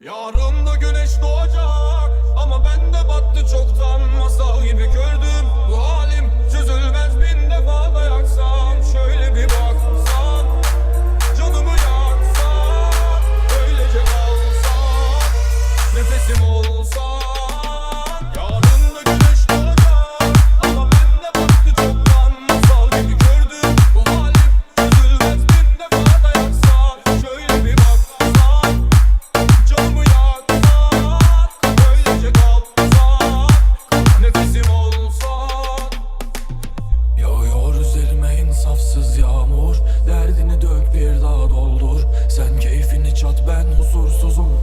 Yarın da güneş doğacak ama ben de battı çoktan. Masal gibi gördüm bu halim çözülmez. Bin defa da yaksam şöyle bir baksam. Canımı yaksan öylece kalsam. Nefesim olsa Çat ben huzursuzum.